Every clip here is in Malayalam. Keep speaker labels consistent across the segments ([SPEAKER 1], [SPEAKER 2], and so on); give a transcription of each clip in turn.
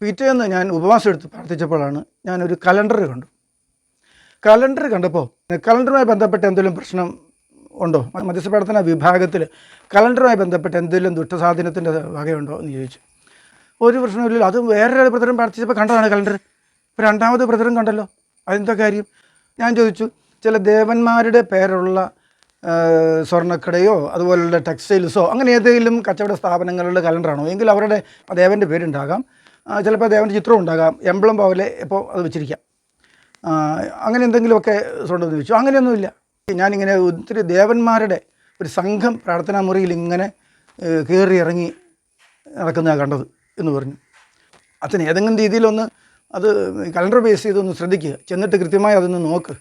[SPEAKER 1] പിറ്റേന്ന് ഞാൻ ഉപവാസം എടുത്ത് പ്രാർത്ഥിച്ചപ്പോഴാണ് ഞാനൊരു കലണ്ടർ കണ്ടു. കലണ്ടർ കണ്ടപ്പോൾ കലണ്ടറുമായി ബന്ധപ്പെട്ട എന്തെങ്കിലും പ്രശ്നം ഉണ്ടോ? മധ്യസ്ഥപ്രവർത്തന വിഭാഗത്തിൽ കലണ്ടറുമായി ബന്ധപ്പെട്ട എന്തെങ്കിലും ദുഷ്ടസാധനത്തിന്റെ വകയുണ്ടോ എന്ന് ചോദിച്ചു. ഒരു പ്രശ്നമില്ലല്ലോ അത് വേറൊരു ബ്രദറും പ്രാർത്ഥിച്ചപ്പോൾ കണ്ടതാണ് കലണ്ടർ ഇപ്പോൾ രണ്ടാമത് ബ്രദറും കണ്ടല്ലോ. അതെന്താ കാര്യം? ഞാൻ ചോദിച്ചു ചില ദേവന്മാരുടെ പേരുള്ള സ്വർണക്കടയോ അതുപോലുള്ള ടെക്സ്റ്റൈൽസോ അങ്ങനെ ഏതെങ്കിലും കച്ചവട സ്ഥാപനങ്ങളുടെ കലണ്ടറാണോ? എങ്കിൽ അവരുടെ ദേവന്റെ പേരുണ്ടാകാം. ചിലപ്പോൾ ദേവന്റെ ചിത്രം ഉണ്ടാകാം. എംബ്ലം പോലെ ഇപ്പോൾ അത് വെച്ചിരിക്കാം. അങ്ങനെ എന്തെങ്കിലുമൊക്കെ സ്വന്തം വെച്ചു അങ്ങനെയൊന്നുമില്ല. ഞാനിങ്ങനെ ഒത്തിരി ദേവന്മാരുടെ ഒരു സംഘം പ്രാർത്ഥനാ മുറിയിൽ ഇങ്ങനെ കയറി ഇറങ്ങി നടക്കുന്നതാണ് കണ്ടത് എന്ന് പറഞ്ഞു. അച്ഛൻ ഏതെങ്കിലും രീതിയിലൊന്ന് അത് കലണ്ടർ ബേസ് ചെയ്തൊന്ന് ശ്രദ്ധിക്കുക. ചെന്നിട്ട് കൃത്യമായി അതൊന്ന് നോക്ക്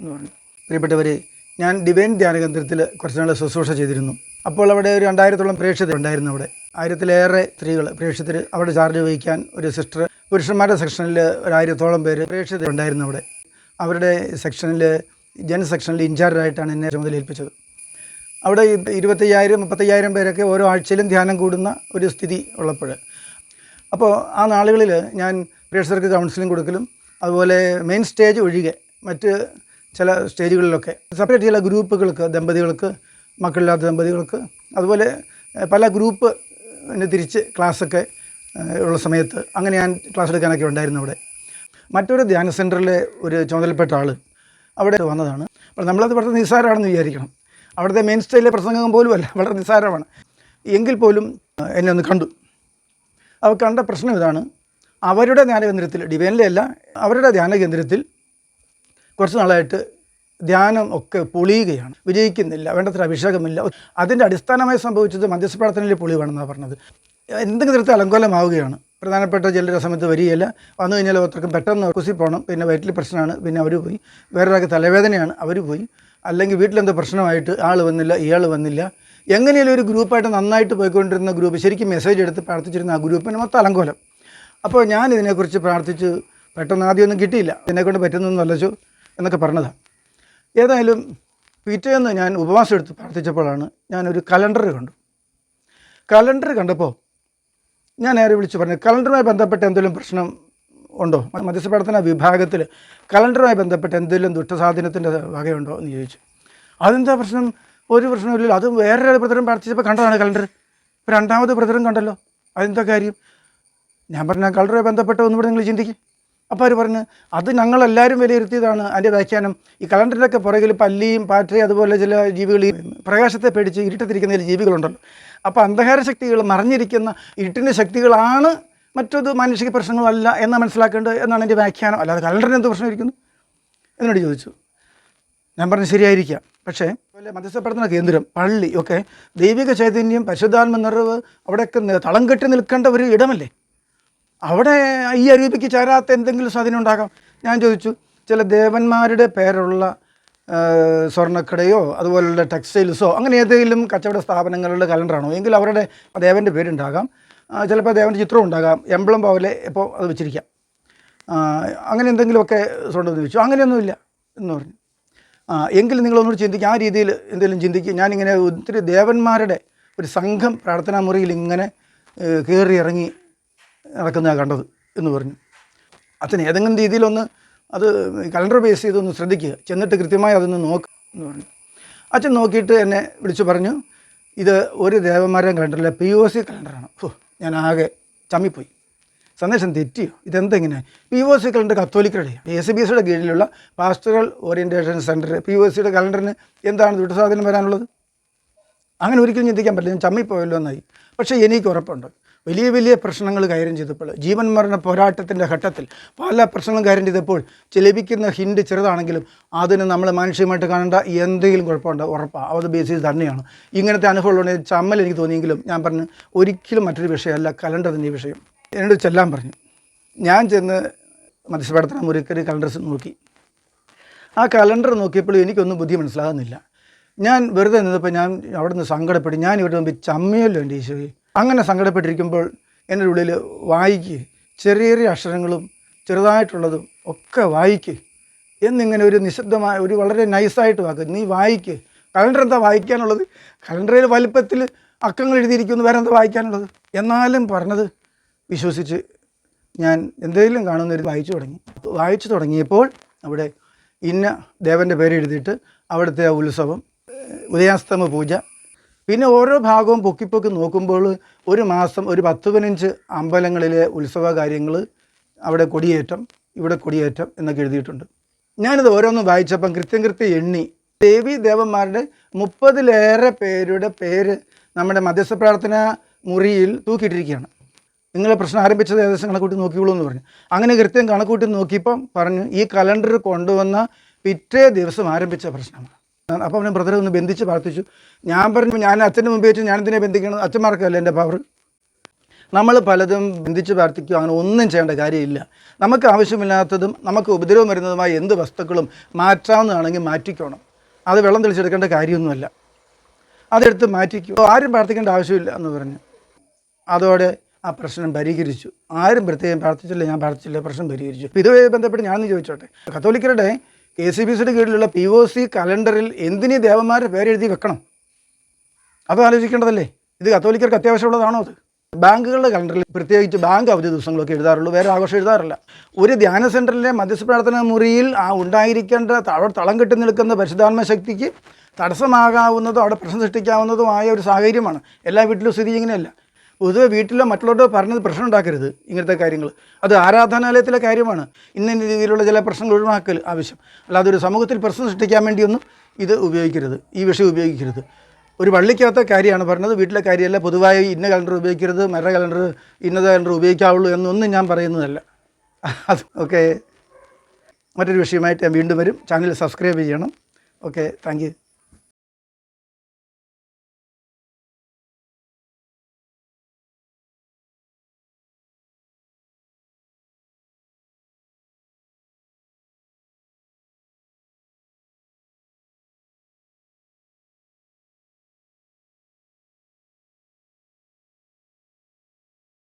[SPEAKER 1] എന്ന് പറഞ്ഞു. പ്രിയപ്പെട്ടവരെ ഞാൻ ഡിവൈൻ ധ്യാന കേന്ദ്രത്തിൽ കുറച്ച് നാൾ ശുശ്രൂഷ ചെയ്തിരുന്നു. അപ്പോൾ അവിടെ ഒരു രണ്ടായിരത്തോളം പ്രേക്ഷകരുണ്ടായിരുന്നു അവിടെ. ആയിരത്തിലേറെ സ്ത്രീകൾ പ്രേക്ഷത്തിൽ അവിടെ ചാർജ് വഹിക്കാൻ ഒരു സിസ്റ്റർ പുരുഷന്മാരുടെ സെക്ഷനിൽ ഒരു ആയിരത്തോളം പേര് പ്രേക്ഷിതരുണ്ടായിരുന്നു അവിടെ. അവരുടെ സെക്ഷനിൽ ജൻ സെക്ഷനിൽ ഇൻചാർജായിട്ടാണ് എന്നെ ചുമതല ഏൽപ്പിച്ചത് അവിടെ ഇരുപത്തയ്യായിരം മുപ്പത്തയ്യായിരം പേരൊക്കെ ഓരോ ആഴ്ചയിലും ധ്യാനം കൂടുന്ന ഒരു സ്ഥിതി ഉള്ളപ്പോൾ അപ്പോൾ ആ നാളുകളിൽ ഞാൻ പ്രേക്ഷകർക്ക് കൗൺസിലിംഗ് കൊടുക്കലും അതുപോലെ മെയിൻ സ്റ്റേജ് ഒഴികെ മറ്റ് ചില സ്റ്റേജുകളിലൊക്കെ സെപ്പറേറ്റ് ചില ഗ്രൂപ്പുകൾക്ക് ദമ്പതികൾക്ക് മക്കളില്ലാത്ത ദമ്പതികൾക്ക് അതുപോലെ പല ഗ്രൂപ്പ് ന് തിരിച്ച് ക്ലാസ്സൊക്കെ ഉള്ള സമയത്ത് അങ്ങനെ ഞാൻ ക്ലാസ് എടുക്കാനൊക്കെ ഉണ്ടായിരുന്നു അവിടെ. മറ്റൊരു ധ്യാന സെന്ററിലെ ഒരു ചുമതലപ്പെട്ട ആൾ അവിടെ വന്നതാണ്. അപ്പോൾ നമ്മളത് വളരെ നിസ്സാരമാണെന്ന് വിചാരിക്കണം. അവിടുത്തെ മെയിൻ സ്റ്റൈലിലെ പ്രസംഗം പോലുമല്ല വളരെ നിസ്സാരമാണ്. എങ്കിൽ പോലും എന്നെ ഒന്ന് കണ്ടു. അവർ കണ്ട പ്രശ്നം ഇതാണ്. അവരുടെ ധ്യാനകേന്ദ്രത്തിൽ ഡിവൈനിലെ അല്ല അവരുടെ ധ്യാനകേന്ദ്രത്തിൽ കുറച്ച് നാളായിട്ട് ധ്യാനം ഒക്കെ പൊളിയുകയാണ്. വിജയിക്കുന്നില്ല വേണ്ടത്ര അഭിഷേകമില്ല. അതിന്റെ അടിസ്ഥാനമായി സംഭവിച്ചത് മധ്യസ്ഥ പൊളി വേണമെന്നാണ് പറഞ്ഞത്. എന്തെങ്കിലും തരത്തിൽ അലങ്കോലമാവുകയാണ്. പ്രധാനപ്പെട്ട ചിലരുടെ സമയത്ത് വരികയില്ല. വന്നു കഴിഞ്ഞാൽ ഓരോരുത്തർക്കും പെട്ടെന്ന് കുസി പോകണം പിന്നെ വയറ്റിൽ പ്രശ്നമാണ്. പിന്നെ അവർ പോയി. വേറൊരാൾക്ക് തലവേദനയാണ്. അവർ പോയി. അല്ലെങ്കിൽ വീട്ടിലെന്തോ പ്രശ്നമായിട്ട് ആൾ വന്നില്ല ഇയാൾ വന്നില്ല. എങ്ങനെയാലും ഒരു ഗ്രൂപ്പായിട്ട് നന്നായിട്ട് പോയിക്കൊണ്ടിരുന്ന ഗ്രൂപ്പ് ശരിക്കും മെസ്സേജ് എടുത്ത് പ്രാർത്ഥിച്ചിരുന്ന ആ ഗ്രൂപ്പിന് മൊത്തം അലങ്കോലം. അപ്പോൾ ഞാൻ ഇതിനെക്കുറിച്ച് പ്രാർത്ഥിച്ച്. പെട്ടെന്ന് ആദ്യമൊന്നും കിട്ടിയില്ല. എന്നെക്കൊണ്ട് പറ്റുന്നൊന്നും വല്ലച്ചു എന്നൊക്കെ പറഞ്ഞതാണ്. ഏതായാലും പിറ്റേന്ന് ഞാൻ ഉപവാസം എടുത്ത് പ്രാർത്ഥിച്ചപ്പോഴാണ് ഞാനൊരു കലണ്ടർ കണ്ടു. കലണ്ടർ കണ്ടപ്പോൾ ഞാൻ നേരെ വിളിച്ച് പറഞ്ഞു കലണ്ടറുമായി ബന്ധപ്പെട്ട എന്തെങ്കിലും പ്രശ്നം ഉണ്ടോ? മധ്യസ്ഥപ്രവർത്തന വിഭാഗത്തിൽ കലണ്ടറുമായി ബന്ധപ്പെട്ട എന്തെങ്കിലും ദുഷ്ടസാധനത്തിന്റെ വകയുണ്ടോ? എന്ന് ചോദിച്ചു. അതെന്താ പ്രശ്നം? ഒരു പ്രശ്നമില്ലല്ലോ അത് വേറൊരു ബ്രദറും പ്രാർത്ഥിച്ചപ്പോൾ കണ്ടതാണ് കലണ്ടർ. ഇപ്പോൾ രണ്ടാമത് ബ്രദറും കണ്ടല്ലോ. അതെന്താ കാര്യം? ഞാൻ പറഞ്ഞ കളറുമായി ബന്ധപ്പെട്ട ഒന്നുകൂടെ നിങ്ങൾ ചിന്തിക്കും. അപ്പോൾ അവർ പറഞ്ഞു അത് ഞങ്ങളെല്ലാവരും വിലയിരുത്തിയതാണ്. അതിന്റെ വ്യാഖ്യാനം ഈ കലണ്ടറിലൊക്കെ പുറകിൽ പല്ലിയും പാറ്റയും അതുപോലെ ചില ജീവികൾ പ്രകാശത്തെ പേടിച്ച് ഇരുട്ടത്തിരിക്കുന്ന ചില ജീവികളുണ്ടല്ലോ. അപ്പോൾ അന്ധകാര ശക്തികൾ മറിഞ്ഞിരിക്കുന്ന ഇരുട്ടിന്റെ ശക്തികളാണ് മറ്റൊരു മാനുഷിക പ്രശ്നങ്ങളല്ല എന്ന് മനസ്സിലാക്കേണ്ടത് എന്നാണ് എന്റെ വ്യാഖ്യാനം. അല്ലാതെ കലണ്ടറിന് എന്ത് പ്രശ്നമായിരിക്കുന്നു എന്നോട് ചോദിച്ചു. ഞാൻ പറഞ്ഞു ശരിയായിരിക്കാം. പക്ഷേ അതുപോലെ മധ്യസ്ഥപ്പെടുത്തുന്ന കേന്ദ്രം പള്ളി ഒക്കെ ദൈവിക ചൈതന്യം പരിശുദ്ധാത്മ നിറവ് അവിടെയൊക്കെ തളം കെട്ടി നിൽക്കേണ്ട ഒരു ഇടമല്ലേ? അവിടെ ഈ അരൂപിക്ക് ചേരാത്ത എന്തെങ്കിലും സ്വാധീനം ഉണ്ടാകാം? ഞാൻ ചോദിച്ചു. ചില ദേവന്മാരുടെ പേരുള്ള സ്വർണക്കടയോ അതുപോലുള്ള ടെക്സ്റ്റൈൽസോ അങ്ങനെ ഏതെങ്കിലും കച്ചവട സ്ഥാപനങ്ങളുടെ കലണ്ടറാണോ? എങ്കിൽ അവരുടെ ദേവന്റെ പേരുണ്ടാകാം. ചിലപ്പോൾ ദേവന്റെ ചിത്രം ഉണ്ടാകാം. എംബ്ലം പോലെ ഇപ്പോൾ അത് വെച്ചിരിക്കാം. അങ്ങനെ എന്തെങ്കിലുമൊക്കെ സ്വർണം ചോദിച്ചു. അങ്ങനെയൊന്നുമില്ല എന്ന് പറഞ്ഞു. എങ്കിലും നിങ്ങളൊന്നുകൂടി ചിന്തിക്കുക ആ രീതിയിൽ എന്തെങ്കിലും ചിന്തിക്കുക ഞാനിങ്ങനെ ഒത്തിരി ദേവന്മാരുടെ ഒരു സംഘം പ്രാർത്ഥനാ മുറിയിൽ ഇങ്ങനെ കയറി ഇറങ്ങി നടക്കുന്നതാണ് കണ്ടത് എന്ന് പറഞ്ഞു. അച്ഛൻ ഏതെങ്കിലും രീതിയിലൊന്ന് അത് കലണ്ടർ ബേസ് ചെയ്തൊന്ന് ശ്രദ്ധിക്കുക. ചെന്നിട്ട് കൃത്യമായി അതൊന്ന് നോക്ക് എന്ന് പറഞ്ഞു. അച്ഛൻ നോക്കിയിട്ട് എന്നെ വിളിച്ചു പറഞ്ഞു ഇത് ഒരു ദേവന്മാരെയും കലണ്ടറല്ല പി ഒ സി കലണ്ടറാണ് ഓ ഞാൻ ആകെ ചമ്മിപ്പോയി. സന്ദേശം തെറ്റിയോ? ഇതെന്തെങ്ങനെ? പി ഒ സി കലണ്ടർ കത്തോലിക്കരുടെ എ സി ബി എസിയുടെ കീഴിലുള്ള pastoral orientation centre P O സിയുടെ കലണ്ടറിന് എന്താണ് ദുട്ടസാധനം വരാനുള്ളത്? അങ്ങനെ ഒരിക്കലും ചിന്തിക്കാൻ പറ്റില്ല. ഞാൻ ചമ്മിപ്പോയല്ലോ എന്നായി. പക്ഷേ എനിക്ക് ഉറപ്പുണ്ട്. വലിയ വലിയ പ്രശ്നങ്ങൾ കൈകാര്യം ചെയ്തപ്പോൾ ജീവൻ മരണ പോരാട്ടത്തിന്റെ ഘട്ടത്തിൽ പല പ്രശ്നങ്ങളും കൈകാര്യം ചെയ്തപ്പോൾ ലഭിക്കുന്ന ഹിൻഡ് ചെറുതാണെങ്കിലും അതിന് നമ്മൾ മാനുഷികമായിട്ട് കാണേണ്ട എന്തെങ്കിലും കുഴപ്പമുണ്ട് ഉറപ്പാണ് അത് ബേസിസ് തന്നെയാണ്. ഇങ്ങനത്തെ അനുഭവമുള്ള ചമ്മൽ എനിക്ക് തോന്നിയെങ്കിലും ഞാൻ പറഞ്ഞു ഒരിക്കലും മറ്റൊരു വിഷയമല്ല കലണ്ടർ തന്നെ വിഷയം. എന്നോട് ചെല്ലാൻ പറഞ്ഞു. ഞാൻ ചെന്ന് മത്സ്യപ്പെടുത്തണം മുറിക്കരി കലണ്ടർ നോക്കി. ആ കലണ്ടർ നോക്കിയപ്പോൾ എനിക്കൊന്നും ബുദ്ധി മനസ്സിലാകുന്നില്ല. ഞാൻ വെറുതെ നിന്നപ്പോൾ ഞാൻ അവിടെ നിന്ന് ഞാൻ ഇവിടെ മുമ്പിൽ ചമ്മിയല്ലോ എന്റെ ഈശോയെ. അങ്ങനെ സങ്കടപ്പെട്ടിരിക്കുമ്പോൾ എന്റെ ഉള്ളിൽ വായിക്ക് ചെറിയ ചെറിയ അക്ഷരങ്ങളും ചെറുതായിട്ടുള്ളതും ഒക്കെ വായിക്ക്. എന്നിങ്ങനെ ഒരു നിശബ്ദമായ ഒരു വളരെ നൈസായിട്ട് വാക്ക്. നീ വായിക്ക്. കലണ്ടർ എന്താ വായിക്കാനുള്ളത്? കലണ്ടറിൽ വലിപ്പത്തിൽ അക്കങ്ങൾ എഴുതിയിരിക്കുന്നു. വേറെ എന്താ വായിക്കാനുള്ളത്? എന്നാലും പറഞ്ഞത് വിശ്വസിച്ച് ഞാൻ എന്തെങ്കിലും കാണുന്നൊരു വായിച്ചു തുടങ്ങി. വായിച്ചു തുടങ്ങിയപ്പോൾ അവിടെ ഇന്ന ദേവന്റെ പേര് എഴുതിയിട്ട് അവിടുത്തെ ആ ഉത്സവം ഉദയാസ്തമ പൂജ പിന്നെ ഓരോ ഭാഗവും പൊക്കി പൊക്കി നോക്കുമ്പോൾ ഒരു മാസം ഒരു പത്ത് പതിനഞ്ച് അമ്പലങ്ങളിലെ ഉത്സവ കാര്യങ്ങൾ അവിടെ കൊടിയേറ്റം ഇവിടെ കൊടിയേറ്റം എന്നൊക്കെ എഴുതിയിട്ടുണ്ട്. ഞാനിത് ഓരോന്നും വായിച്ചപ്പം കൃത്യം കൃത്യം എണ്ണി. ദേവി ദേവന്മാരുടെ മുപ്പതിലേറെ പേരുടെ പേര് നമ്മുടെ മധ്യസ്ഥ പ്രാർത്ഥന മുറിയിൽ തൂക്കിയിട്ടിരിക്കുകയാണ്. നിങ്ങളെ പ്രശ്നം ആരംഭിച്ചത് ഏകദേശം കണക്കൂട്ടി നോക്കിയുള്ളൂ എന്ന് പറഞ്ഞു. അങ്ങനെ കൃത്യം കണക്കൂട്ടി നോക്കിയപ്പം പറഞ്ഞു ഈ കലണ്ടർ കൊണ്ടുവന്ന പിറ്റേ ദിവസം ആരംഭിച്ച പ്രശ്നമാണ്. അപ്പോൾ അവനെ ബ്രദറെ ഒന്ന് ബന്ധിച്ച് പ്രാർത്ഥിച്ചു. ഞാൻ പറഞ്ഞു ഞാൻ അച്ഛന്റെ മുമ്പ് വെച്ച് ഞാൻ എന്തിനെ ബന്ധിക്കണം അച്ഛന്മാർക്കല്ല എന്റെ പവർ നമ്മൾ പലതും ബന്ധിച്ച് പ്രാർത്ഥിക്കുക അങ്ങനെ ഒന്നും ചെയ്യേണ്ട കാര്യമില്ല. നമുക്ക് ആവശ്യമില്ലാത്തതും നമുക്ക് ഉപദ്രവം വരുന്നതുമായ എന്ത് വസ്തുക്കളും മാറ്റാവുന്നതാണെങ്കിൽ മാറ്റിക്കോണം. അത് വെള്ളം തെളിച്ചെടുക്കേണ്ട കാര്യമൊന്നുമല്ല. അതെടുത്ത് മാറ്റിക്കോ. ആരും പ്രാർത്ഥിക്കേണ്ട ആവശ്യമില്ല എന്ന് പറഞ്ഞു. അതോടെ ആ പ്രശ്നം പരിഹരിച്ചു. ആരും പ്രത്യേകം പ്രാർത്ഥിച്ചില്ല ഞാൻ പ്രാർത്ഥിച്ചില്ല പ്രശ്നം പരിഹരിച്ചു. ഇതുമായി ബന്ധപ്പെട്ട് ഞാനൊന്ന് ചോദിച്ചോട്ടെ? കത്തോലിക്കരുടെ കെ സി ബി സിയുടെ കീഴിലുള്ള പി ഒ സി കലണ്ടറിൽ എന്തിനീ ദേവന്മാരുടെ പേരെഴുതി വെക്കണം? അത് ആലോചിക്കേണ്ടതല്ലേ? ഇത് കത്തോലിക്കർക്ക് അത്യാവശ്യമുള്ളതാണോ അത്? ബാങ്കുകളുടെ കലണ്ടറിൽ പ്രത്യേകിച്ച് ബാങ്ക് അവധി ദിവസങ്ങളൊക്കെ എഴുതാറുള്ളൂ വേറെ ആഘോഷം എഴുതാറില്ല. ഒരു ധ്യാന സെന്ററിലെ മധ്യസ്ഥ പ്രാർത്ഥന മുറിയിൽ ആ ഉണ്ടായിരിക്കേണ്ട അവിടെ തളം കെട്ടി നിൽക്കുന്ന പരിശുദ്ധാത്മ ശക്തിക്ക് തടസ്സമാകാവുന്നതും അവിടെ പ്രശ്നം സൃഷ്ടിക്കാവുന്നതുമായ ഒരു സാഹചര്യമാണ്. എല്ലാ വീട്ടിലും സ്ഥിതി ഇങ്ങനെയല്ല. പൊതുവെ വീട്ടിലോ മറ്റുള്ളവരോ പറഞ്ഞത് പ്രശ്നം ഉണ്ടാക്കരുത് ഇങ്ങനത്തെ കാര്യങ്ങൾ. അത് ആരാധനാലയത്തിലെ കാര്യമാണ്. ഇന്ന രീതിയിലുള്ള ചില പ്രശ്നങ്ങൾ ഒഴിവാക്കൽ ആവശ്യം. അല്ലാതെ ഒരു സമൂഹത്തിൽ പ്രശ്നം സൃഷ്ടിക്കാൻ വേണ്ടിയൊന്നും ഇത് ഉപയോഗിക്കരുത്. ഈ വിഷയം ഉപയോഗിക്കരുത്. ഒരു പള്ളിക്കകത്തെ കാര്യമാണ് പറഞ്ഞത്. വീട്ടിലെ കാര്യമല്ല. പൊതുവായി ഇന്ന കലണ്ടർ ഉപയോഗിക്കരുത്. മര കലണ്ടർ ഇന്നത് കലണ്ടർ ഉപയോഗിക്കാവുള്ളൂ എന്നൊന്നും ഞാൻ പറയുന്നതല്ല. അത് ഓക്കെ. മറ്റൊരു വിഷയമായിട്ട് ഞാൻ വീണ്ടും വരും. ചാനൽ സബ്സ്ക്രൈബ് ചെയ്യണം. ഓക്കെ. താങ്ക്